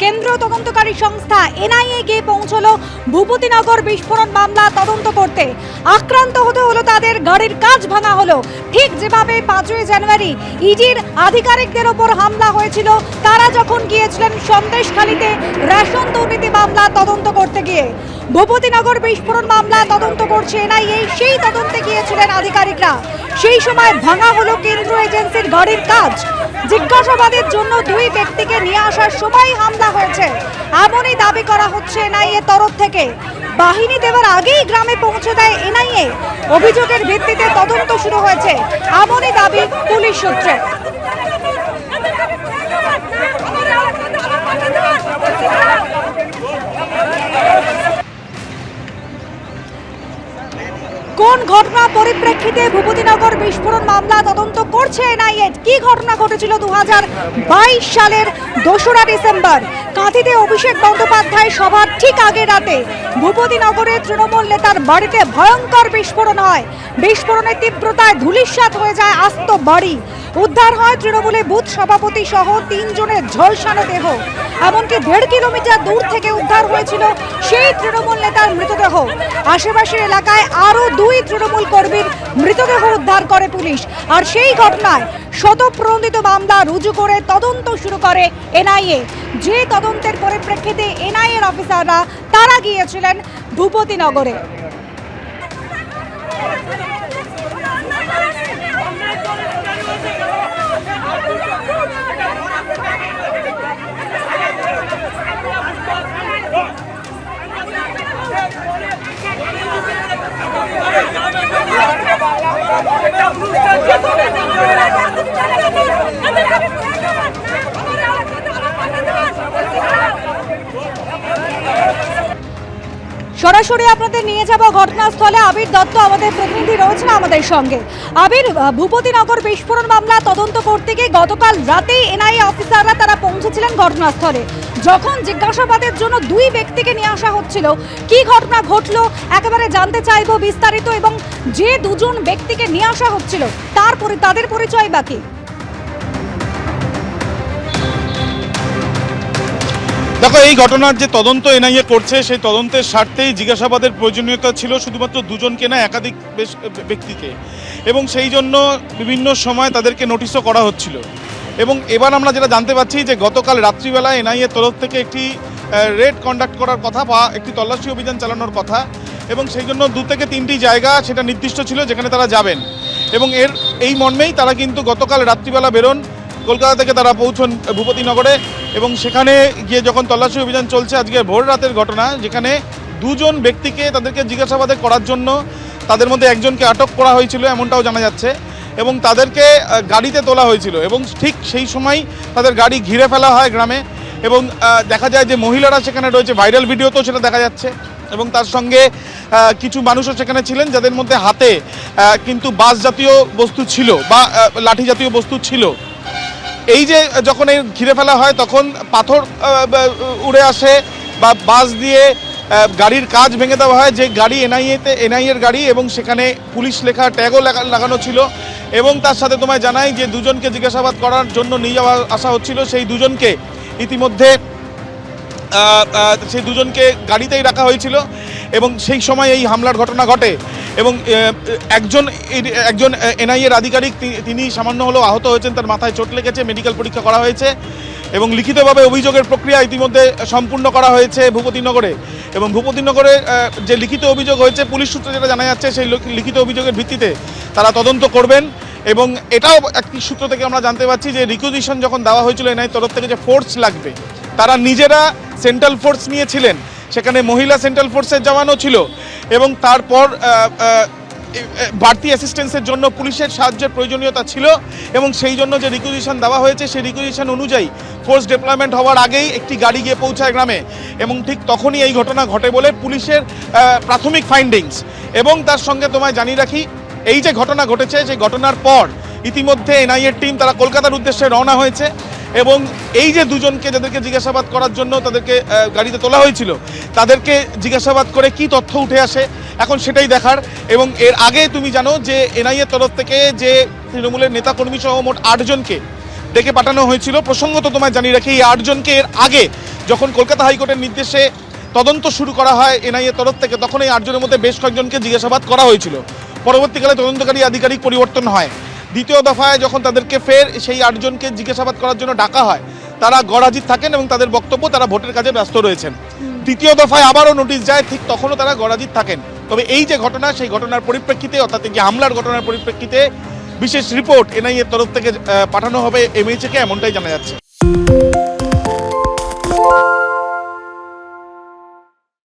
কেন্দ্রীয় তদন্তকারী সংস্থা এনআইএ গিয়ে পৌঁছলো ভূপতিনগর বিস্ফোরণ মামলা তদন্ত করতে। আক্রান্ত হতে হলো তাদের, গাড়ির কাজ ভাঙা হলো। ঠিক যেভাবে পাঁচই জানুয়ারি ইজির আধিকারিকদের ওপর হামলা হয়েছিল, তারা যখন গিয়েছিলেন সন্দেশখালীতে, রেশন দুর্নীতি মামলা তদন্ত করতে গিয়ে। ভূপতিনগর বিস্ফোরণ মামলা তদন্ত করছে এনআইএ, সেই তদন্তে গিয়েছিলেন আধিকারিকরা। সেই সময় ভাঙা হলো কেন্দ্র এজেন্সির গাড়ির কাজ। জিজ্ঞাসাবাদের জন্য দুই ব্যক্তিকে নিয়ে আসার সময় হামলা হয়েছে। এমনই দাবি করা হচ্ছে এনআইএ তরফ থেকে। বাহিনী দেওয়ার আগেই গ্রামে পৌঁছে দেয় এনআইএ। অভিযোগের ভিত্তিতে তদন্ত শুরু হয়েছে। এমনই দাবি পুলিশ সূত্রে। পরিপ্রেক্ষিতে ভূপতিনগর বিস্ফোরণ মামলা তদন্ত করছে এনআইএ। কি ঘটনা ঘটেছিল দুহাজার বাইশ সালের দোসরা ডিসেম্বর? কাঁথিতে অভিষেক বন্দ্যোপাধ্যায় সভার ঠিক আগে রাতে ভূপতিনগরে তৃণমূল নেতার বাড়িতে ভয়ঙ্কর বিস্ফোরণ হয়। বিস্ফোরণের তীব্রতায় ধুলিস্বাত হয়ে যায় আস্ত বাড়ি। উদ্ধার হয় তৃণমূলে বুথ সভাপতি সহ তিনজনের ঝলসানো দেহ। এমনকি দেড় কিলোমিটার দূর থেকে উদ্ধার হয়েছিল সেই তৃণমূল নেতার মৃতদেহ। আশেপাশের এলাকায় আরও দুই তৃণমূল কর্মীর মৃতদেহ উদ্ধার করে পুলিশ। আর সেই ঘটনায় শতপ্রণোদিত মামলা রুজু করে তদন্ত শুরু করে এনআইএ। যে তদন্তের পরিপ্রেক্ষিতে এনআইএর অফিসাররা তারা গিয়েছিলেন ভূপতিনগরে। সরাসরি যাব ঘটনাস্থলে আবির দত্ত আমাদের প্রতিনিধি রয়েছেন আমাদের সঙ্গে। আবির ভূপতিনগর বিস্ফোরণ মামলা তদন্ত করতে গিয়ে গতকাল রাতেই এনআইএ অফিসাররা তারা পৌঁছেছিলেন ঘটনাস্থলে। যখন জিজ্ঞাসাবাদের জন্য দুই ব্যক্তিকে নিয়ে আসা হচ্ছিল, কি ঘটনা ঘটলো একেবারে জানতে চাইব বিস্তারিত এবং যে দুজন ব্যক্তিকে নিয়ে আসা হচ্ছিল তার তাদের পরিচয় বাকি দেখো, এই ঘটনার যে তদন্ত এনআইএ করছে, সেই তদন্তের স্বার্থেই জিজ্ঞাসাবাদের প্রয়োজনীয়তা ছিল শুধুমাত্র দুজনকে না, একাধিক বেশ, ব্যক্তিকে। এবং সেই জন্য বিভিন্ন সময় তাদেরকে নোটিশও করা হচ্ছিল। এবং এবার আমরা যেটা জানতে পারছি যে, গতকাল রাত্রিবেলা এনআইএ তরফ থেকে একটি রেড কন্ডাক্ট করার কথা বা একটি তল্লাশি অভিযান চালানোর কথা। এবং সেই জন্য দু থেকে তিনটি জায়গা সেটা নির্দিষ্ট ছিল যেখানে তারা যাবেন। এবং এর, এই মর্মেই তারা কিন্তু গতকাল রাত্রিবেলা বেরোন, কলকাতা থেকে তারা পৌঁছন ভূপতিনগরে। এবং সেখানে গিয়ে যখন তল্লাশি অভিযান চলছে, আজকে ভোর রাতের ঘটনা, যেখানে দুজন ব্যক্তিকে তাদেরকে জিজ্ঞাসাবাদে করার জন্য তাদের মধ্যে একজনকে আটক করা হয়েছিল, এমনটাও জানা যাচ্ছে। এবং তাদেরকে গাড়িতে তোলা হয়েছিল এবং ঠিক সেই সময় তাদের গাড়ি ঘিরে ফেলা হয় গ্রামে এবং দেখা যায় যে মহিলারা সেখানে রয়েছে, ভাইরাল ভিডিওতেও সেটা দেখা যাচ্ছে এবং তার সঙ্গে কিছু মানুষও সেখানে ছিলেন যাদের মধ্যে হাতে কিন্তু বাস জাতীয় বস্তু ছিল বা লাঠি জাতীয় বস্তু ছিল। এই যে যখন এই ঘিরে ফেলা হয়, তখন পাথর উড়ে আসে বা বাস দিয়ে গাড়ির কাজ ভেঙে দেওয়া হয়। যে গাড়ি এনআইএতে এনআইএর গাড়ি এবং সেখানে পুলিশ লেখা ট্যাগও লাগানো ছিল এবং তার সাথে তোমায় জানাই যে দুজনকে জিজ্ঞাসাবাদ করার জন্য নিয়ে যাওয়া, আসা হচ্ছিল। সেই দুজনকে ইতিমধ্যে সেই দুজনকে গাড়িতেই রাখা হয়েছিল এবং সেই সময় এই হামলার ঘটনা ঘটে। এবং একজন একজন এনআইএর আধিকারিক তিনি সামান্য হলেও আহত হয়েছেন, তার মাথায় চোট লেগেছে, মেডিকেল পরীক্ষা করা হয়েছে এবং লিখিতভাবে অভিযোগের প্রক্রিয়া ইতিমধ্যে সম্পূর্ণ করা হয়েছে ভূপতিনগরে এবং ভূপতিনগরে যে লিখিত অভিযোগ হয়েছে, পুলিশ সূত্রে যেটা জানা যাচ্ছে, সেই লিখিত অভিযোগের ভিত্তিতে তারা তদন্ত করবেন এবং এটাও একটি সূত্র থেকে আমরা জানতে পারছি যে রিকুইজিশন যখন দেওয়া হয়েছিল এনআই তরফ থেকে যে ফোর্স লাগবে, তারা নিজেরা সেন্ট্রাল ফোর্স নিয়েছিলেন সেখানে মহিলা সেন্ট্রাল ফোর্সের জওয়ানও ছিল এবং তারপর বাড়তি অ্যাসিস্ট্যান্সের জন্য পুলিশের সাহায্যের প্রয়োজনীয়তা ছিল এবং সেই জন্য যে রিকুইজিশন দেওয়া হয়েছে, সেই রিকুইজিশন অনুযায়ী ফোর্স ডেপ্লয়মেন্ট হওয়ার আগেই একটি গাড়ি গিয়ে পৌঁছায় গ্রামে এবং ঠিক তখনই এই ঘটনা ঘটে বলে পুলিশের প্রাথমিক ফাইন্ডিংস এবং তার সঙ্গে তোমায় জানিয়ে রাখি, এই যে ঘটনা ঘটেছে সেই ঘটনার পর ইতিমধ্যে এনআইএর টিম তারা কলকাতার উদ্দেশ্যে রওনা হয়েছে। এবং এই যে দুজনকে যাদেরকে জিজ্ঞাসাবাদ করার জন্য তাদেরকে গাড়িতে তোলা হয়েছিল, তাদেরকে জিজ্ঞাসাবাদ করে কি তথ্য উঠে আসে, এখন সেটাই দেখার। এবং এর আগে তুমি জানো যে এনআইএর তরফ থেকে যে তৃণমূলের নেতাকর্মী সহ মোট আটজনকে ডেকে পাঠানো হয়েছিল, প্রসঙ্গত তোমায় জানিয়ে রাখি, এই আটজনকে এর আগে যখন কলকাতা হাইকোর্টের নির্দেশে তদন্ত শুরু করা হয় এনআইএ তরফ থেকে, তখন এই আটজনের মধ্যে বেশ কয়েকজনকে জিজ্ঞাসাবাদ করা হয়েছিল। পরবর্তীকালে তদন্তকারী আধিকারিক পরিবর্তন হয়। দ্বিতীয় দফায় যখন তাদেরকে ফের সেই আটজনকে জিজ্ঞাসাবাদ করার জন্য ডাকা হয় তারা গড়াজিত থাকেন এবং তাদের বক্তব্য তারা ভোটের কাজে ব্যস্ত রয়েছেন। তৃতীয় দফায় আবারও নোটিশ যায় ঠিক তখনও তারা গড়াজিত থাকেন। তবে এই যে ঘটনা সেই ঘটনার পরিপ্রেক্ষিতে অর্থাৎ যে হামলার ঘটনার পরিপ্রেক্ষিতে বিশেষ রিপোর্ট এনআইএর তরফ থেকে পাঠানো হবে এমএইচকে এমনটাই জানা যাচ্ছে।